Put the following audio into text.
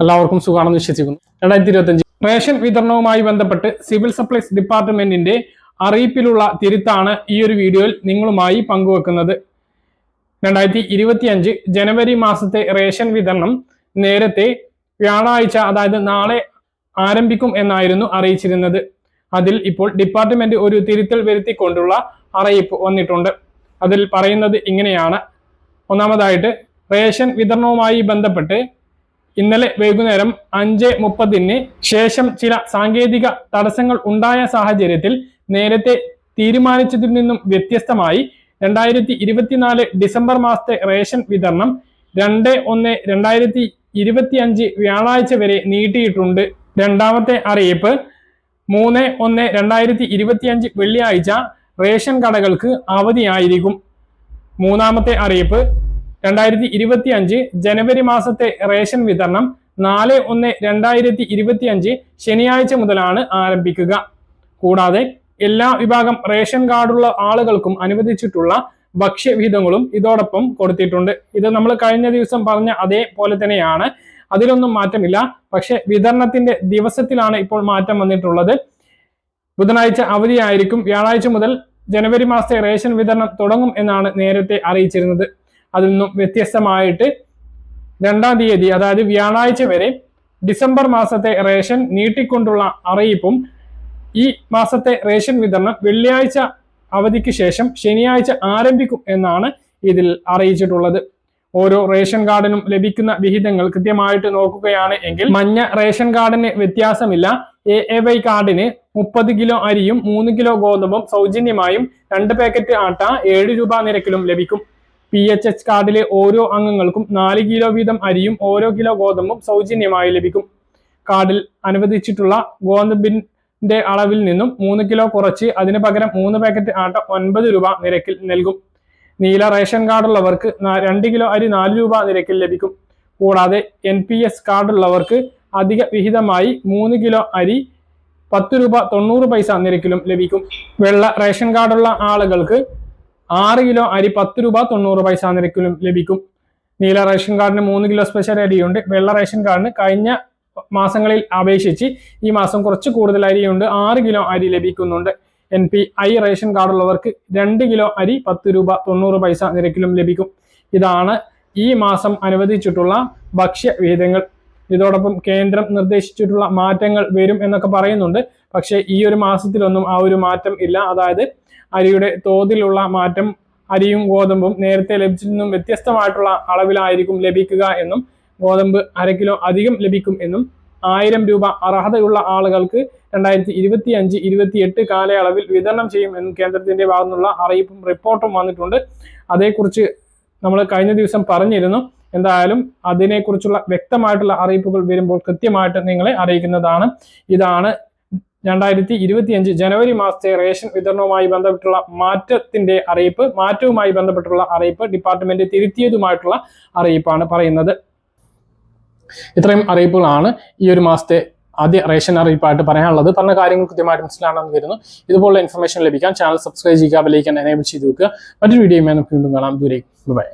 എല്ലാവർക്കും സുഖമാണെന്ന് വിശ്വസിക്കുന്നു. രണ്ടായിരത്തി ഇരുപത്തഞ്ച് റേഷൻ വിതരണവുമായി ബന്ധപ്പെട്ട് സിവിൽ സപ്ലൈസ് ഡിപ്പാർട്ട്മെന്റിന്റെ അറിയിപ്പിലുള്ള തിരുത്താണ് ഈ ഒരു വീഡിയോയിൽ നിങ്ങളുമായി പങ്കുവെക്കുന്നത്. രണ്ടായിരത്തി ഇരുപത്തിയഞ്ച് ജനുവരി മാസത്തെ റേഷൻ വിതരണം നേരത്തെ വ്യാഴാഴ്ച അതായത് നാളെ ആരംഭിക്കും എന്നായിരുന്നു അറിയിച്ചിരുന്നത്. അതിൽ ഇപ്പോൾ ഡിപ്പാർട്ട്മെന്റ് ഒരു തിരുത്തൽ വരുത്തിക്കൊണ്ടുള്ള അറിയിപ്പ് വന്നിട്ടുണ്ട്. അതിൽ പറയുന്നത് ഇങ്ങനെയാണ്. ഒന്നാമതായിട്ട് റേഷൻ വിതരണവുമായി ബന്ധപ്പെട്ട് ഇന്നലെ വൈകുന്നേരം അഞ്ച് മുപ്പതിന് ശേഷം ചില സാങ്കേതിക തടസ്സങ്ങൾ ഉണ്ടായ സാഹചര്യത്തിൽ നേരത്തെ തീരുമാനിച്ചതിൽ നിന്നും വ്യത്യസ്തമായി രണ്ടായിരത്തി ഇരുപത്തിനാല് ഡിസംബർ മാസത്തെ റേഷൻ വിതരണം രണ്ട് ഒന്ന് രണ്ടായിരത്തി ഇരുപത്തി അഞ്ച് വ്യാഴാഴ്ച വരെ നീട്ടിയിട്ടുണ്ട്. രണ്ടാമത്തെ അറിയിപ്പ് മൂന്ന് ഒന്ന് രണ്ടായിരത്തി ഇരുപത്തിയഞ്ച് വെള്ളിയാഴ്ച റേഷൻ കടകൾക്ക് അവധിയായിരിക്കും. മൂന്നാമത്തെ അറിയിപ്പ് രണ്ടായിരത്തി ഇരുപത്തി അഞ്ച് ജനുവരി മാസത്തെ റേഷൻ വിതരണം നാല് ഒന്ന് രണ്ടായിരത്തി ഇരുപത്തി അഞ്ച് ശനിയാഴ്ച മുതലാണ് ആരംഭിക്കുക. കൂടാതെ എല്ലാ വിഭാഗം റേഷൻ കാർഡുള്ള ആളുകൾക്കും അനുവദിച്ചിട്ടുള്ള ഭക്ഷ്യവിഹിതങ്ങളും ഇതോടൊപ്പം കൊടുത്തിട്ടുണ്ട്. ഇത് നമ്മൾ കഴിഞ്ഞ ദിവസം പറഞ്ഞ അതേപോലെ തന്നെയാണ്. അതിലൊന്നും മാറ്റമില്ല. പക്ഷെ വിതരണത്തിന്റെ ദിവസത്തിലാണ് ഇപ്പോൾ മാറ്റം വന്നിട്ടുള്ളത്. ബുധനാഴ്ച അവധിയായിരിക്കും. വ്യാഴാഴ്ച മുതൽ ജനുവരി മാസത്തെ റേഷൻ വിതരണം തുടങ്ങും എന്നാണ് നേരത്തെ അറിയിച്ചിരുന്നത്. അതിൽ നിന്നും വ്യത്യസ്തമായിട്ട് രണ്ടാം തീയതി അതായത് വ്യാഴാഴ്ച വരെ ഡിസംബർ മാസത്തെ റേഷൻ നീട്ടിക്കൊണ്ടുള്ള അറിയിപ്പും ഈ മാസത്തെ റേഷൻ വിതരണം വെള്ളിയാഴ്ച അവധിക്ക് ശേഷം ശനിയാഴ്ച ആരംഭിക്കും എന്നാണ് ഇതിൽ അറിയിച്ചിട്ടുള്ളത്. ഓരോ റേഷൻ കാർഡിനും ലഭിക്കുന്ന വിഹിതങ്ങൾ കൃത്യമായിട്ട് നോക്കുകയാണ് എങ്കിൽ മഞ്ഞ റേഷൻ കാർഡിന് വ്യത്യാസമില്ല. എ എ വൈ കാർഡിന് മുപ്പത് കിലോ അരിയും മൂന്ന് കിലോ ഗോതമ്പും സൗജന്യമായും രണ്ട് പാക്കറ്റ് ആട്ട ഏഴ് രൂപ നിരക്കിലും ലഭിക്കും. പി എച്ച് എച്ച് കാർഡിലെ ഓരോ അംഗങ്ങൾക്കും നാല് കിലോ വീതം അരിയും ഓരോ കിലോ ഗോതമ്പും സൗജന്യമായി ലഭിക്കും. കാർഡിൽ അനുവദിച്ചിട്ടുള്ള ഗോതമ്പിന്റെ അളവിൽ നിന്നും മൂന്ന് കിലോ കുറച്ച് അതിന് പകരം മൂന്ന് പാക്കറ്റ് ആട്ട ഒൻപത് രൂപ നിരക്കിൽ നൽകും. നീല റേഷൻ കാർഡുള്ളവർക്ക് രണ്ട് കിലോ അരി നാല് രൂപ നിരക്കിൽ ലഭിക്കും. കൂടാതെ എൻ പി എസ് കാർഡുള്ളവർക്ക് അധിക വിഹിതമായി മൂന്ന് കിലോ അരി പത്ത് രൂപ തൊണ്ണൂറ് പൈസ നിരക്കിലും ലഭിക്കും. വെള്ള റേഷൻ കാർഡുള്ള ആളുകൾക്ക് ആറ് കിലോ അരി പത്ത് രൂപ തൊണ്ണൂറ് പൈസ നിരക്കിലും ലഭിക്കും. നീല റേഷൻ കാർഡിന് മൂന്ന് കിലോ സ്പെഷ്യൽ അരിയുണ്ട്. വെള്ള റേഷൻ കാർഡിന് കഴിഞ്ഞ മാസങ്ങളിൽ അപേക്ഷിച്ച് ഈ മാസം കുറച്ച് കൂടുതൽ അരിയുണ്ട്. ആറ് കിലോ അരി ലഭിക്കുന്നുണ്ട്. എൻ പി ഐ റേഷൻ കാർഡുള്ളവർക്ക് രണ്ട് കിലോ അരി പത്ത് രൂപ തൊണ്ണൂറ് പൈസ നിരക്കിലും ലഭിക്കും. ഇതാണ് ഈ മാസം അനുവദിച്ചിട്ടുള്ള ഭക്ഷ്യ വിഹിതങ്ങൾ ഇതോടൊപ്പം കേന്ദ്രം നിർദ്ദേശിച്ചിട്ടുള്ള മാറ്റങ്ങൾ വരും എന്നൊക്കെ പറയുന്നുണ്ട്. പക്ഷേ ഈ ഒരു മാസത്തിലൊന്നും ആ ഒരു മാറ്റം ഇല്ല. അതായത് അരിയുടെ തോതിലുള്ള മാറ്റം അരിയും ഗോതമ്പും നേരത്തെ ലഭിച്ചിരുന്നും വ്യത്യസ്തമായിട്ടുള്ള അളവിലായിരിക്കും ലഭിക്കുക എന്നും ഗോതമ്പ് അര കിലോ അധികം ലഭിക്കും എന്നും ആയിരം രൂപ അർഹതയുള്ള ആളുകൾക്ക് രണ്ടായിരത്തി ഇരുപത്തി അഞ്ച് ഇരുപത്തി എട്ട് കാലയളവിൽ വിതരണം ചെയ്യും എന്നും കേന്ദ്രത്തിന്റെ ഭാഗത്തുനിന്നുള്ള അറിയിപ്പും റിപ്പോർട്ടും വന്നിട്ടുണ്ട്. അതേക്കുറിച്ച് നമ്മൾ കഴിഞ്ഞ ദിവസം പറഞ്ഞിരുന്നു. എന്തായാലും അതിനെക്കുറിച്ചുള്ള വ്യക്തമായിട്ടുള്ള അറിയിപ്പുകൾ വരുമ്പോൾ കൃത്യമായിട്ട് നിങ്ങളെ അറിയിക്കുന്നതാണ്. ഇതാണ് രണ്ടായിരത്തി ഇരുപത്തിയഞ്ച് ജനുവരി മാസത്തെ റേഷൻ വിതരണവുമായി ബന്ധപ്പെട്ടുള്ള മാറ്റത്തിന്റെ അറിയിപ്പ് മാറ്റവുമായി ബന്ധപ്പെട്ടുള്ള അറിയിപ്പ് ഡിപ്പാർട്ട്മെന്റ് തിരുത്തിയതുമായിട്ടുള്ള അറിയിപ്പാണ് പറയുന്നത്. ഇത്രയും അറിയിപ്പുകളാണ് ഈ ഒരു മാസത്തെ ആദ്യ റേഷൻ അറിയിപ്പായിട്ട് പറയാനുള്ളത്. പറഞ്ഞ കാര്യങ്ങൾ കൃത്യമായിട്ട് മനസ്സിലാണെന്ന് വരുന്നു ഇതുപോലുള്ള ഇൻഫർമേഷൻ ലഭിക്കാൻ ചാനൽ സബ്സ്ക്രൈബ് ചെയ്യുക ബെലൈക്കൻ എനേബിൾ ചെയ്ത് വെക്കുക. മറ്റൊരു വീഡിയോയുമായി നമുക്ക് വീണ്ടും കാണാം. ദൂരേക്ക് ബൈ